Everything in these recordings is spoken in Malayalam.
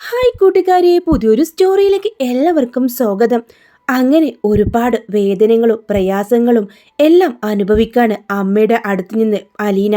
ഹായ് കൂട്ടുകാരെ പുതിയൊരു സ്റ്റോറിയിലേക്ക് എല്ലാവർക്കും സ്വാഗതം. അങ്ങനെ ഒരുപാട് വേദനകളും പ്രയാസങ്ങളും എല്ലാം അനുഭവിക്കാണ് അമ്മയുടെ അടുത്ത് നിന്ന് അലീന.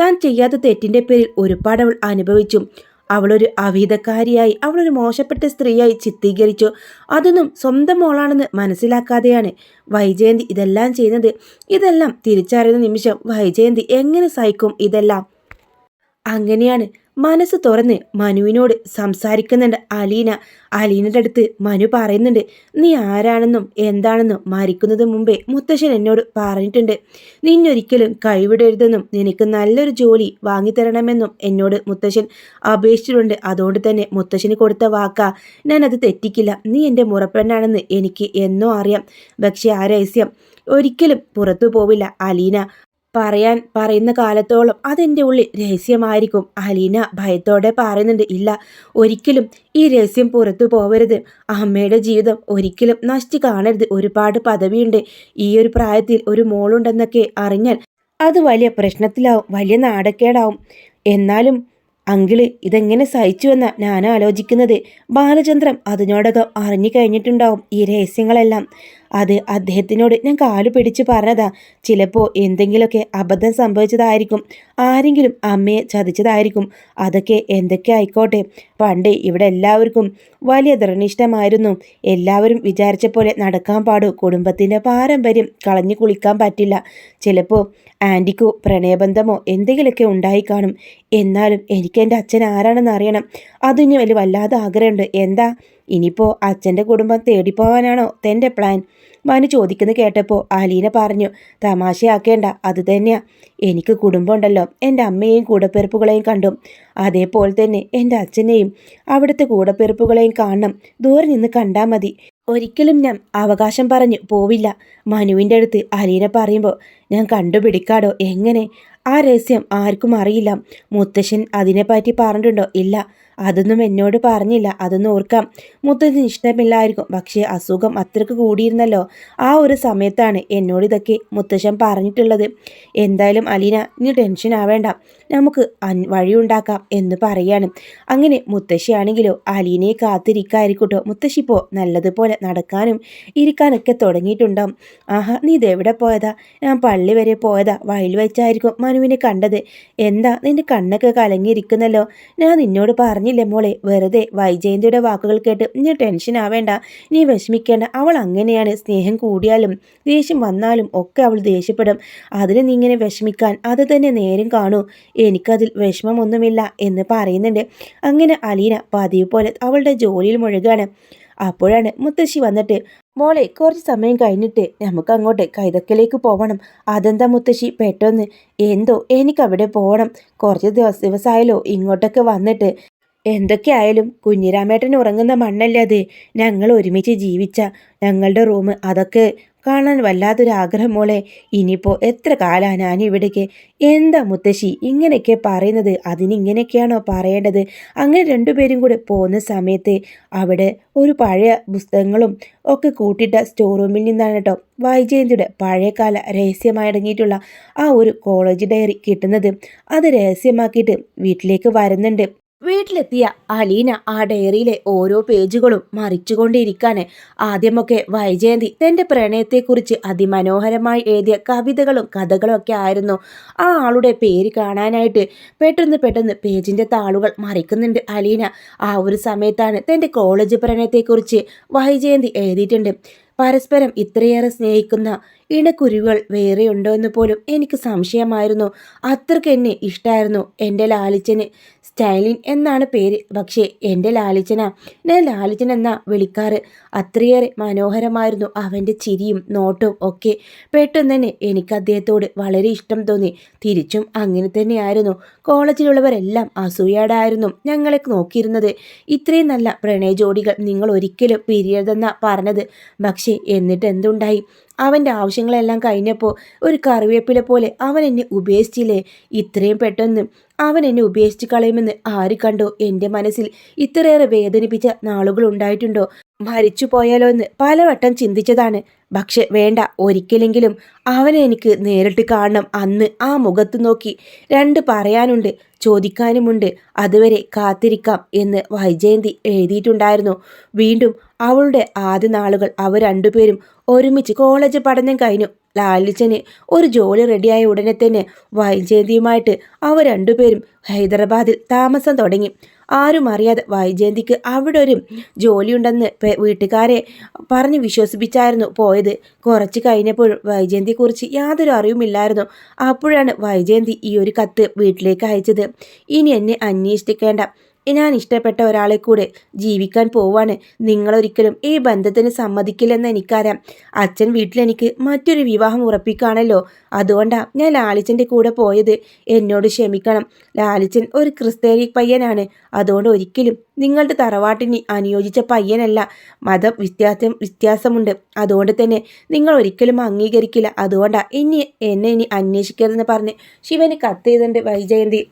താൻ ചെയ്യാത്ത തെറ്റിന്റെ പേരിൽ ഒരുപാട് അവൾ അനുഭവിച്ചു. അവളൊരു അവീതക്കാരിയായി അവളൊരു മോശപ്പെട്ട സ്ത്രീയായി ചിത്രീകരിച്ചു. അതൊന്നും സ്വന്തം മോളാണെന്ന് മനസ്സിലാക്കാതെയാണ് വൈജയന്തി ഇതെല്ലാം ചെയ്യുന്നത്. ഇതെല്ലാം തിരിച്ചറിയുന്ന നിമിഷം വൈജയന്തി എങ്ങനെ സഹിക്കും ഇതെല്ലാം? അങ്ങനെയാണ് മനസ്സ് തുറന്ന് മനുവിനോട് സംസാരിക്കുന്നുണ്ട് അലീന. അലീനയുടെ അടുത്ത് മനു പറയുന്നുണ്ട് നീ ആരാണെന്നും എന്താണെന്നും മരിക്കുന്നതിന് മുമ്പേ മുത്തശ്ശൻ എന്നോട് പറഞ്ഞിട്ടുണ്ട്. നിന്നൊരിക്കലും കൈവിടരുതെന്നും നിനക്ക് നല്ലൊരു ജോലി വാങ്ങിത്തരണമെന്നും എന്നോട് മുത്തശ്ശൻ അപേക്ഷിച്ചിട്ടുണ്ട്. അതുകൊണ്ട് തന്നെ മുത്തശ്ശന് കൊടുത്ത വാക്കാ ഞാനത് തെറ്റിക്കില്ല. നീ എന്റെ മുറപ്പെണ്ണാണെന്ന് എനിക്ക് എന്നോ അറിയാം. പക്ഷേ ആ രഹസ്യം ഒരിക്കലും പുറത്തു പോവില്ല അലീന. പറയാൻ പറയുന്ന കാലത്തോളം അതെന്റെ ഉള്ളിൽ രഹസ്യമായിരിക്കും. അലീന ഭയത്തോടെ പറയുന്നുണ്ട് ഇല്ല ഒരിക്കലും ഈ രഹസ്യം പുറത്തു പോവരുത്. അമ്മയുടെ ജീവിതം ഒരിക്കലും നശിച്ചു കാണരുത്. ഒരുപാട് പദവിയുണ്ട്. ഈ ഒരു പ്രായത്തിൽ ഒരു മോളുണ്ടെന്നൊക്കെ അറിഞ്ഞാൽ അത് വലിയ പ്രശ്നത്തിലാവും വലിയ നാടക്കേടാവും. എന്നാലും അങ്കിൾ ഇതെങ്ങനെ സഹിച്ചുവെന്ന ഞാൻ ആലോചിക്കുന്നത് ബാലചന്ദ്രം അതിനോടകം അറിഞ്ഞു കഴിഞ്ഞിട്ടുണ്ടാവും ഈ രഹസ്യങ്ങളെല്ലാം. അത് അദ്ദേഹത്തിനോട് ഞാൻ കാലു പിടിച്ച് പറഞ്ഞതാ. ചിലപ്പോൾ എന്തെങ്കിലുമൊക്കെ അബദ്ധം സംഭവിച്ചതായിരിക്കും. ആരെങ്കിലും അമ്മയെ ചതിച്ചതായിരിക്കും. അതൊക്കെ എന്തൊക്കെ ആയിക്കോട്ടെ. പണ്ട് ഇവിടെ എല്ലാവർക്കും വലിയ ദൃഢനിഷ്ഠമായിരുന്നു. എല്ലാവരും വിചാരിച്ച പോലെ നടക്കാൻ പാടു. കുടുംബത്തിന്റെ പാരമ്പര്യം കളഞ്ഞു കുളിക്കാൻ പറ്റില്ല. ചിലപ്പോൾ ആന്റിക്കോ പ്രണയബന്ധമോ എന്തെങ്കിലുമൊക്കെ ഉണ്ടായി കാണും. എന്നാലും എനിക്ക് എന്റെ അച്ഛൻ ആരാണെന്ന് അറിയണം. അതിന് വലിയ വല്ലാതെ ആഗ്രഹമുണ്ട്. എന്താ? ഇനിയിപ്പോൾ അച്ഛന്റെ കുടുംബം തേടിപ്പോവാനാണോ? തന്റെ പ്ലാൻ മനു ചോദിക്കുന്നത് കേട്ടപ്പോൾ അലീന പറഞ്ഞു തമാശയാക്കേണ്ട അത് തന്നെയാ. എനിക്ക് കുടുംബമുണ്ടല്ലോ. എന്റെ അമ്മയെയും കൂടപ്പിറപ്പുകളെയും കണ്ടു. അതേപോലെ തന്നെ എന്റെ അച്ഛനെയും. അവിടുത്തെ കൂടപ്പിറപ്പുകളെയും കാണണം. ദൂരെ നിന്ന് കണ്ടാൽ മതി. ഒരിക്കലും ഞാൻ അവകാശം പറഞ്ഞു പോവില്ല. മനുവിന്റെ അടുത്ത് അലീന പറയുമ്പോൾ ഞാൻ കണ്ടുപിടിക്കാടോ? എങ്ങനെ? ആ രഹസ്യം ആർക്കും അറിയില്ല. മുത്തശ്ശൻ അതിനെപ്പറ്റി പറഞ്ഞിട്ടുണ്ടോ? ഇല്ല. അതൊന്നും എന്നോട് പറഞ്ഞില്ല. അതൊന്നും ഓർക്കാം. മുത്തച്ഛന് ഇഷ്ടമില്ലായിരിക്കും. പക്ഷേ അസുഖം അത്രയ്ക്ക് കൂടിയിരുന്നല്ലോ. ആ ഒരു സമയത്താണ് എന്നോട് ഇതൊക്കെ മുത്തശ്ശൻ പറഞ്ഞിട്ടുള്ളത്. എന്തായാലും അലീന നീ ടെൻഷൻ ആവേണ്ട. നമുക്ക് വഴിയുണ്ടാക്കാം എന്ന് പറയാണ്. അങ്ങനെ മുത്തശ്ശിയാണെങ്കിലോ അലീനയെ കാത്തിരിക്കായിരിക്കട്ടോ. മുത്തശ്ശി പോ നല്ലതുപോലെ നടക്കാനും ഇരിക്കാനൊക്കെ തുടങ്ങിയിട്ടുണ്ടാവും. ആഹാ നീ ഇതെവിടെ പോയതാ? ഞാൻ പള്ളി വരെ പോയതാ. വയൽ വെച്ചായിരിക്കും മനുവിനെ കണ്ടത്. എന്താ നിന്റെ കണ്ണൊക്കെ കലങ്ങിയിരിക്കുന്നല്ലോ? ഞാൻ നിന്നോട് പറഞ്ഞു പറഞ്ഞില്ലേ മോളെ വെറുതെ വൈജയന്തിയുടെ വാക്കുകൾ കേട്ട് നീ ടെൻഷൻ ആവേണ്ട നീ വിഷമിക്കേണ്ട അവൾ അങ്ങനെയാണ് സ്നേഹം കൂടിയാലും ദേഷ്യം വന്നാലും ഒക്കെ അവൾ ദേഷ്യപ്പെടും. അതിന് നീ ഇങ്ങനെ വിഷമിക്കാൻ അത് തന്നെ നേരം കാണൂ. എനിക്കതിൽ വിഷമമൊന്നുമില്ല എന്ന് പറയുന്നുണ്ട്. അങ്ങനെ അലീന പതിവ് പോലെ അവളുടെ ജോലിയിൽ മുഴുകാണ്. അപ്പോഴാണ് മുത്തശ്ശി വന്നിട്ട് മോളെ കുറച്ച് സമയം കഴിഞ്ഞിട്ട് നമുക്ക് അങ്ങോട്ട് കൈതക്കലേക്ക് പോകണം അതെന്താ മുത്തശ്ശി പെട്ടെന്ന്? എന്തോ എനിക്കവിടെ പോകണം കുറച്ച് ദിവസ ദിവസമായാലോ ഇങ്ങോട്ടൊക്കെ വന്നിട്ട്. എന്തൊക്കെയായാലും കുഞ്ഞിരാമേട്ടൻ ഉറങ്ങുന്ന മണ്ണല്ലേ ഞങ്ങൾ ഒരുമിച്ച് ജീവിച്ച ഞങ്ങളുടെ റൂം അതൊക്കെ കാണാൻ വല്ലാത്തൊരു ആഗ്രഹം മോളെ. ഇനിയിപ്പോൾ എത്ര കാലാ ഞാൻ ഇവിടേക്ക്? എന്താ മുത്തശ്ശി ഇങ്ങനെയൊക്കെ പറയുന്നത്? അതിനിങ്ങനെയൊക്കെയാണോ പറയേണ്ടത്? അങ്ങനെ രണ്ടുപേരും കൂടെ പോകുന്ന സമയത്ത് അവിടെ ഒരു പഴയ പുസ്തകങ്ങളും ഒക്കെ കൂട്ടിയിട്ട സ്റ്റോർ റൂമിൽ നിന്നാണ് കേട്ടോ വൈജയന്തിയുടെ പഴയകാല രഹസ്യമായി അടങ്ങിയിട്ടുള്ള ആ ഒരു കോളേജ് ഡയറി കിട്ടുന്നത്. അത് രഹസ്യമാക്കിയിട്ട് വീട്ടിലേക്ക് വരുന്നുണ്ട്. വീട്ടിലെത്തിയ അലീന ആ ഡയറിയിലെ ഓരോ പേജുകളും മറിച്ചുകൊണ്ടിരിക്കാൻ ആദ്യമൊക്കെ വൈജയന്തി തന്റെ പ്രണയത്തെക്കുറിച്ച് അതിമനോഹരമായി എഴുതിയ കവിതകളും കഥകളും ഒക്കെ ആയിരുന്നു. ആ ആളുടെ പേര് കാണാനായിട്ട് പെട്ടെന്ന് പെട്ടെന്ന് പേജിന്റെ താളുകൾ മറിക്കുന്നുണ്ട് അലീന. ആ ഒരു സമയത്താണ് തന്റെ കോളേജ് പ്രണയത്തെക്കുറിച്ച് വൈജയന്തി എഴുതിയിട്ടുണ്ട്. പരസ്പരം ഇത്രയേറെ സ്നേഹിക്കുന്ന ഇണക്കുരുവികൾ വേറെയുണ്ടോ എന്ന് പോലും എനിക്ക് സംശയമായിരുന്നു. അത്രയ്ക്ക് എന്നെ ഇഷ്ടമായിരുന്നു എന്റെ ലാലിച്ചന് സ്റ്റൈലിൻ എന്നാണ് പേര്. പക്ഷേ എന്റെ ലാലിച്ചന ഞാൻ ലാലിച്ചൻ എന്ന വിളിക്കാറ്. അത്രയേറെ മനോഹരമായിരുന്നു അവന്റെ ചിരിയും നോട്ടവും ഒക്കെ. പെട്ടെന്ന് തന്നെ എനിക്ക് അദ്ദേഹത്തോട് വളരെ ഇഷ്ടം തോന്നി. തിരിച്ചും അങ്ങനെ തന്നെയായിരുന്നു. കോളേജിലുള്ളവരെല്ലാം അസൂയാടായിരുന്നു ഞങ്ങളെ നോക്കിയിരുന്നത്. ഇത്രയും നല്ല പ്രണയ ജോഡികൾ നിങ്ങൾ ഒരിക്കലും പിരിയരുതെന്നാണ് പറഞ്ഞത്. പക്ഷേ എന്നിട്ട് എന്തുണ്ടായി? അവന്റെ ആവശ്യങ്ങളെല്ലാം കഴിഞ്ഞപ്പോൾ ഒരു കറിവേപ്പില പോലെ അവൻ എന്നെ ഉപേക്ഷിച്ചില്ലേ? ഇത്രയും പെട്ടെന്ന് അവൻ എന്നെ ഉപേക്ഷിച്ച് കളയുമെന്ന് ആര് കണ്ടോ? എന്റെ മനസ്സിൽ ഇത്രയേറെ വേദനിപ്പിച്ച നാളുകൾ ഉണ്ടായിട്ടുണ്ടോ? മരിച്ചു പോയാലോ എന്ന് പലവട്ടം ചിന്തിച്ചതാണ്. പക്ഷെ വേണ്ട ഒരിക്കലെങ്കിലും അവനെ എനിക്ക് നേരിട്ട് കാണണം. അന്ന് ആ മുഖത്ത് നോക്കി രണ്ട് പറയാനുണ്ട് ചോദിക്കാനുമുണ്ട്. അതുവരെ കാത്തിരിക്കാം എന്ന് വൈജയന്തി എഴുതിയിട്ടുണ്ടായിരുന്നു. വീണ്ടും അവളുടെ ആദ്യ നാളുകൾ അവർ രണ്ടുപേരും ഒരുമിച്ച് കോളേജ് പഠനം കഴിഞ്ഞു. ലാലിച്ചന് ഒരു ജോലി റെഡിയായ ഉടനെ തന്നെ വൈജയന്തിയുമായിട്ട് അവർ രണ്ടുപേരും ഹൈദരാബാദിൽ താമസം തുടങ്ങി. ആരും അറിയാതെ വൈജയന്തിക്ക് അവിടെ ഒരു ജോലിയുണ്ടെന്ന് വീട്ടുകാരെ പറഞ്ഞ് വിശ്വസിപ്പിച്ചായിരുന്നു പോയത്. കുറച്ച് കഴിഞ്ഞപ്പോൾ വൈജയന്തിയെക്കുറിച്ച് യാതൊരു അറിവുമില്ലായിരുന്നു. അപ്പോഴാണ് വൈജയന്തി ഈ ഒരു കത്ത് വീട്ടിലേക്ക് അയച്ചത്. ഇനി എന്നെ അന്വേഷിക്കേണ്ട ഞാൻ ഇഷ്ടപ്പെട്ട ഒരാളെ കൂടെ ജീവിക്കാൻ പോവാണ്. നിങ്ങളൊരിക്കലും ഈ ബന്ധത്തിന് സമ്മതിക്കില്ലെന്ന് എനിക്കറിയാം. അച്ഛൻ വീട്ടിലെനിക്ക് മറ്റൊരു വിവാഹം ഉറപ്പിക്കുകയാണല്ലോ. അതുകൊണ്ടാണ് ഞാൻ ലാലിച്ചന്റെ കൂടെ പോയത്. എന്നോട് ക്ഷമിക്കണം. ലാലിച്ചൻ ഒരു ക്രിസ്ത്യാനി പയ്യനാണ്. അതുകൊണ്ട് ഒരിക്കലും നിങ്ങളുടെ തറവാട്ടിന് അനുയോജിച്ച പയ്യനല്ല. മതം വ്യത്യാസം വ്യത്യാസമുണ്ട്. അതുകൊണ്ട് തന്നെ നിങ്ങൾ ഒരിക്കലും അംഗീകരിക്കില്ല. അതുകൊണ്ടാണ് ഇനി എന്നെ ഇനി അന്വേഷിക്കരുതെന്ന് പറഞ്ഞ് ശിവന് കത്ത് വൈജയന്തി.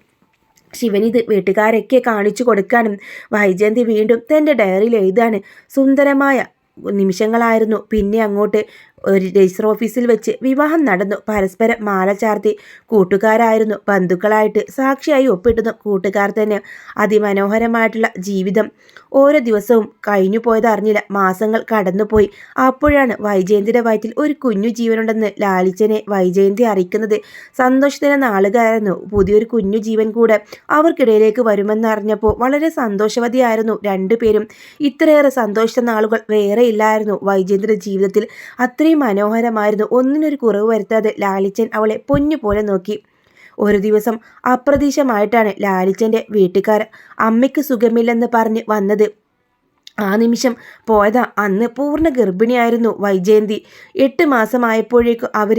ശിവനിത് വീട്ടുകാരൊക്കെ കാണിച്ചു കൊടുക്കാനും വൈജയന്തി വീണ്ടും തന്റെ ഡയറിയിൽ എഴുതാണ് സുന്ദരമായ നിമിഷങ്ങളായിരുന്നു. പിന്നെ അങ്ങോട്ട് ഒരു രജിസ്റ്റർ ഓഫീസിൽ വെച്ച് വിവാഹം നടന്നു. പരസ്പരം മാല ചാർത്തി കൂട്ടുകാരായിരുന്നു. ബന്ധുക്കളായിട്ട് സാക്ഷിയായി ഒപ്പിട്ടതും കൂട്ടുകാർ തന്നെ അതിമനോഹരമായിട്ടുള്ള ജീവിതം ഓരോ ദിവസവും കഴിഞ്ഞു പോയത് അറിഞ്ഞില്ല. മാസങ്ങൾ കടന്നുപോയി. അപ്പോഴാണ് വൈജയന്തിയുടെ വയറ്റിൽ ഒരു കുഞ്ഞു ജീവനുണ്ടെന്ന് ലാലിച്ചനെ വൈജയന്തി അറിയിക്കുന്നത്. സന്തോഷത്തിന് നാളുകാരായിരുന്നു. പുതിയൊരു കുഞ്ഞു ജീവൻ കൂടെ അവർക്കിടയിലേക്ക് വരുമെന്നറിഞ്ഞപ്പോൾ വളരെ സന്തോഷവതിയായിരുന്നു രണ്ടുപേരും. ഇത്രയേറെ സന്തോഷിച്ച നാളുകൾ വേറെ ഇല്ലായിരുന്നു വൈജയന്തിയുടെ ജീവിതത്തിൽ. അത്ര അത്രയും മനോഹരമായിരുന്നു. ഒന്നിനൊരു കുറവ് വരുത്താതെ ലാലിച്ചൻ അവളെ പൊന്നുപോലെ നോക്കി. ഒരു ദിവസം അപ്രതീക്ഷമായിട്ടാണ് ലാലിച്ചന്റെ വീട്ടുകാർ അമ്മയ്ക്ക് സുഖമില്ലെന്ന് പറഞ്ഞ് വന്നത്. ആ നിമിഷം പോയതാ. അന്ന് പൂർണ ഗർഭിണിയായിരുന്നു വൈജയന്തി. എട്ട് മാസമായപ്പോഴേക്കും അവർ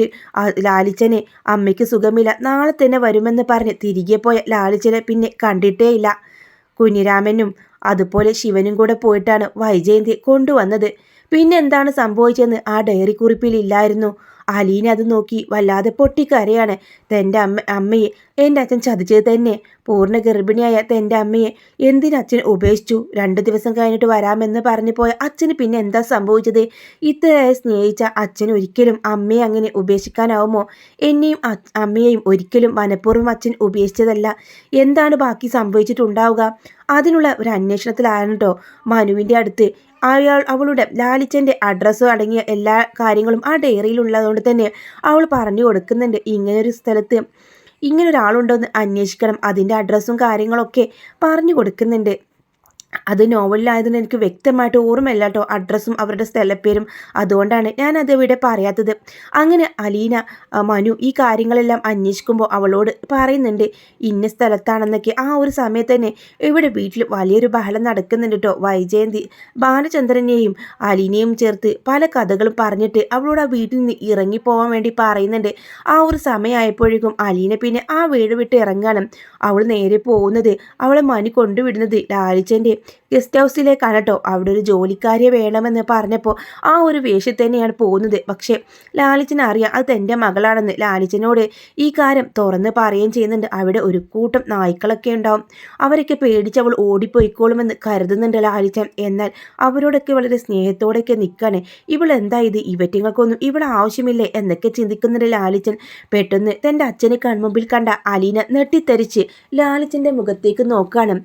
ലാലിച്ചനെ അമ്മയ്ക്ക് സുഖമില്ല നാളെ തന്നെ വരുമെന്ന് പറഞ്ഞ് തിരികെ പോയ ലാലിച്ചനെ പിന്നെ കണ്ടിട്ടേയില്ല. കുഞ്ഞിരാമനും അതുപോലെ ശിവനും കൂടെ പോയിട്ടാണ് വൈജയന്തി കൊണ്ടുവന്നത്. പിന്നെന്താണ് സംഭവിച്ചതെന്ന് ആ ഡയറി കുറിപ്പിൽ ഇല്ലായിരുന്നു. അലീന അത് നോക്കി വല്ലാതെ പൊട്ടിക്കരയാണ്. തന്റെ അമ്മ അമ്മയെ എന്റെ അച്ഛൻ ചതിച്ചത് തന്നെ. പൂർണ ഗർഭിണിയായ തന്റെ അമ്മയെ എന്തിനച്ഛൻ ഉപേക്ഷിച്ചു? രണ്ട് ദിവസം കഴിഞ്ഞിട്ട് വരാമെന്ന് പറഞ്ഞു പോയ അച്ഛന് പിന്നെ എന്താ സംഭവിച്ചത്? ഇത്രയായി സ്നേഹിച്ച അച്ഛൻ ഒരിക്കലും അമ്മയെ അങ്ങനെ ഉപേക്ഷിക്കാനാവുമോ? എന്നെയും അമ്മയെയും ഒരിക്കലും മനഃപൂർവം അച്ഛൻ ഉപേക്ഷിച്ചതല്ല. എന്താണ് ബാക്കി സംഭവിച്ചിട്ടുണ്ടാവുക? അതിനുള്ള ഒരു അന്വേഷണത്തിലായിരുന്നു കേട്ടോ മനുവിന്റെ അടുത്ത്. അയാൾ അവളുടെ ലാലിച്ചന്റെ അഡ്രസ്സും അടങ്ങിയ എല്ലാ കാര്യങ്ങളും ആ ഡയറിയിൽ ഉള്ളതുകൊണ്ട് തന്നെ അവൾ പറഞ്ഞു കൊടുക്കുന്നുണ്ട് ഇങ്ങനൊരു സ്ഥലത്ത്. ഇങ്ങനെ ഒരാളുണ്ടോ എന്ന് അന്വേഷിക്കണം അതിന്റെ അഡ്രസ്സും കാര്യങ്ങളൊക്കെ പറഞ്ഞു കൊടുക്കുന്നുണ്ട്. അത് നോവലിലായതിന് എനിക്ക് വ്യക്തമായിട്ട് ഓർമ്മയില്ല കേട്ടോ അഡ്രസ്സും അവരുടെ സ്ഥലപ്പേരും അതുകൊണ്ടാണ് ഞാൻ അത് ഇവിടെ പറയാത്തത്. അങ്ങനെ അലീന മനു ഈ കാര്യങ്ങളെല്ലാം അന്വേഷിക്കുമ്പോൾ അവളോട് പറയുന്നുണ്ട് ഇന്ന സ്ഥലത്താണെന്നൊക്കെ. ആ ഒരു സമയത്ത് തന്നെ ഇവിടെ വീട്ടിൽ വലിയൊരു ബഹളം നടക്കുന്നുണ്ട് കേട്ടോ വൈജയന്തി ബാലചന്ദ്രനെയും അലീനയും ചേർത്ത് പല കഥകളും പറഞ്ഞിട്ട് അവളോട് ആ വീട്ടിൽ നിന്ന് ഇറങ്ങിപ്പോവാൻ വേണ്ടി പറയുന്നുണ്ട്. ആ ഒരു സമയമായപ്പോഴേക്കും അലീന പിന്നെ ആ വീട് വിട്ട് ഇറങ്ങാനും അവൾ നേരെ പോകുന്നത് അവളെ മനു കൊണ്ടുവിടുന്നത് ലാലിച്ചന്റെ ഗസ്റ്റ് ഹൗസിലേക്കാണ് കേട്ടോ അവിടെ ഒരു ജോലിക്കാരിയെ വേണമെന്ന് പറഞ്ഞപ്പോൾ ആ ഒരു വേഷത്തിൽ തന്നെയാണ് പോകുന്നത്. പക്ഷേ ലാലിച്ചൻ അറിയാം അത് തന്റെ മകളാണെന്ന്. ലാലിച്ചനോട് ഈ കാര്യം തുറന്ന് പറയുകയും ചെയ്യുന്നുണ്ട്. അവിടെ ഒരു കൂട്ടം നായ്ക്കളൊക്കെ ഉണ്ടാവും. അവരൊക്കെ പേടിച്ച് അവൾ ഓടിപ്പോയിക്കോളുമെന്ന് കരുതുന്നുണ്ട് ലാലിച്ചൻ. എന്നാൽ അവരോടൊക്കെ വളരെ സ്നേഹത്തോടെയൊക്കെ നിൽക്കാണ് ഇവൾ എന്താ ഇത്? ഇവറ്റിങ്ങൾക്കൊന്നും ഇവൾ ആവശ്യമില്ലേ? എന്നൊക്കെ ചിന്തിക്കുന്നുണ്ട് ലാലിച്ചൻ. പെട്ടെന്ന് തന്റെ അച്ഛനെ കൺമുമ്പിൽ കണ്ട അലീന നെട്ടിത്തെറിച്ച് ലാലിച്ചന്റെ മുഖത്തേക്ക് നോക്കാണ്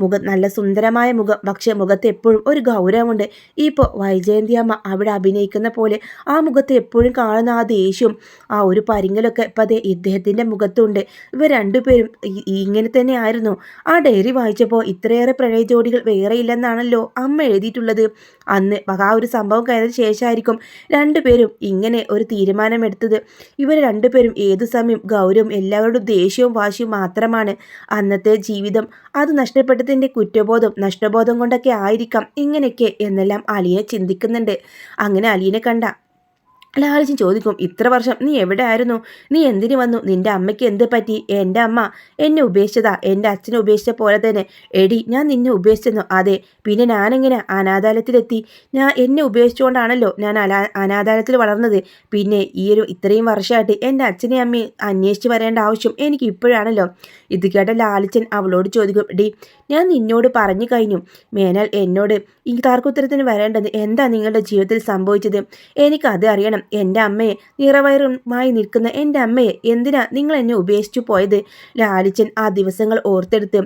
മുഖം നല്ല സുന്ദരമായ മുഖം. പക്ഷെ മുഖത്ത് എപ്പോഴും ഒരു ഗൗരവമുണ്ട്. ഇപ്പോൾ വൈജയന്തി അമ്മ അവിടെ അഭിനയിക്കുന്ന പോലെ ആ മുഖത്ത് എപ്പോഴും കാണുന്ന ആ ദേഷ്യവും ആ ഒരു പരിങ്ങലൊക്കെ അതേ ഇദ്ദേഹത്തിന്റെ മുഖത്തുണ്ട്. ഇവർ രണ്ടുപേരും ഇങ്ങനെ തന്നെ ആയിരുന്നു ആ ഡയറി വായിച്ചപ്പോൾ ഇത്രയേറെ പ്രണയ ജോഡികൾ വേറെ ഇല്ലെന്നാണല്ലോ അമ്മ എഴുതിയിട്ടുള്ളത്. അന്ന് ആ ഒരു സംഭവം കഴിഞ്ഞ ശേഷമായിരിക്കും രണ്ടുപേരും ഇങ്ങനെ ഒരു തീരുമാനമെടുത്തത് ഇവർ രണ്ടുപേരും ഏതു സമയം ഗൗരവം എല്ലാവരുടെ ദേഷ്യവും വാശിയും മാത്രമാണ് അന്നത്തെ ജീവിതം. അത് നഷ്ടപ്പെട്ടതിന്റെ കുറ്റബോധം നഷ്ടബോധം കൊണ്ടൊക്കെ ആയിരിക്കാം ഇങ്ങനെയൊക്കെ എന്നെല്ലാം അലിയെ ചിന്തിക്കുന്നുണ്ട്. അങ്ങനെ അലിയനെ കണ്ട ലാലിച്ചൻ ചോദിക്കും ഇത്ര വർഷം നീ എവിടെ ആയിരുന്നു നീ എന്തിനു വന്നു? നിന്റെ അമ്മയ്ക്ക് എന്ത് പറ്റി? എന്റെ അമ്മ എന്നെ ഉപേക്ഷിച്ചതാ. എന്റെ അച്ഛനെ ഉപേക്ഷിച്ച പോലെ തന്നെ. എടി ഞാൻ നിന്നെ ഉപേക്ഷിച്ചെന്നു. അതെ പിന്നെ ഞാനെങ്ങനെ അനാഥാലയത്തിലെത്തി? ഞാൻ എന്നെ ഉപേക്ഷിച്ചുകൊണ്ടാണല്ലോ ഞാൻ അനാ അനാഥാലയത്തിൽ വളർന്നത്. പിന്നെ ഈ ഒരു ഇത്രയും വർഷമായിട്ട് എന്റെ അച്ഛനെയും അമ്മയും അന്വേഷിച്ച് വരേണ്ട ആവശ്യം എനിക്ക് ഇപ്പോഴാണല്ലോ. ഇത് കേട്ട ലാലിച്ചൻ അവളോട് ചോദിക്കും ഡി ഞാൻ നിന്നോട് പറഞ്ഞു കഴിഞ്ഞു. മേനൽ എന്നോട് ഈ തർക്കുത്തരത്തിന് വരേണ്ടത് എന്താ നിങ്ങളുടെ ജീവിതത്തിൽ സംഭവിച്ചത്? എനിക്കത് അറിയണം. എന്റെ അമ്മയെ നിറവയറുമായി നിൽക്കുന്ന എന്റെ അമ്മയെ എന്തിനാ നിങ്ങൾ എന്നെ ഉപേക്ഷിച്ചു പോയത്? ലാലിച്ചൻ ആ ദിവസങ്ങൾ ഓർത്തെടുത്ത്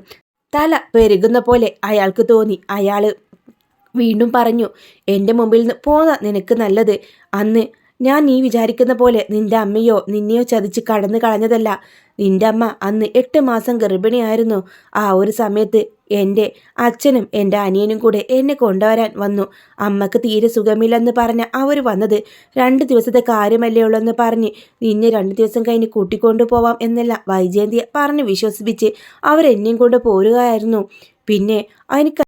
തല പെരുകുന്ന പോലെ അയാൾക്ക് തോന്നി. അയാൾ വീണ്ടും പറഞ്ഞു എന്റെ മുമ്പിൽ നിന്ന് പോന്ന നിനക്ക് നല്ലത്. അന്ന് ഞാൻ നീ വിചാരിക്കുന്ന പോലെ നിന്റെ അമ്മയോ നിന്നെയോ ചതിച്ച് കടന്നു കളഞ്ഞതല്ല. നിന്റെ അമ്മ അന്ന് എട്ട് മാസം ഗർഭിണിയായിരുന്നു. ആ ഒരു സമയത്ത് എന്റെ അച്ഛനും എന്റെ അനിയനും കൂടെ എന്നെ കൊണ്ടുവരാൻ വന്നു. അമ്മയ്ക്ക് തീരെ സുഖമില്ലെന്ന് പറഞ്ഞ അവർ വന്നത് രണ്ട് ദിവസത്തെ കാര്യമല്ലേ ഉള്ളെന്ന് പറഞ്ഞ് നിന്നെ രണ്ട് ദിവസം കഴിഞ്ഞ് കൂട്ടിക്കൊണ്ടു പോവാം എന്നല്ല വൈജയന്തിയെ പറഞ്ഞ് വിശ്വസിപ്പിച്ച് അവരെന്നെയും കൊണ്ട് പോരുകയായിരുന്നു. പിന്നെ എനിക്ക്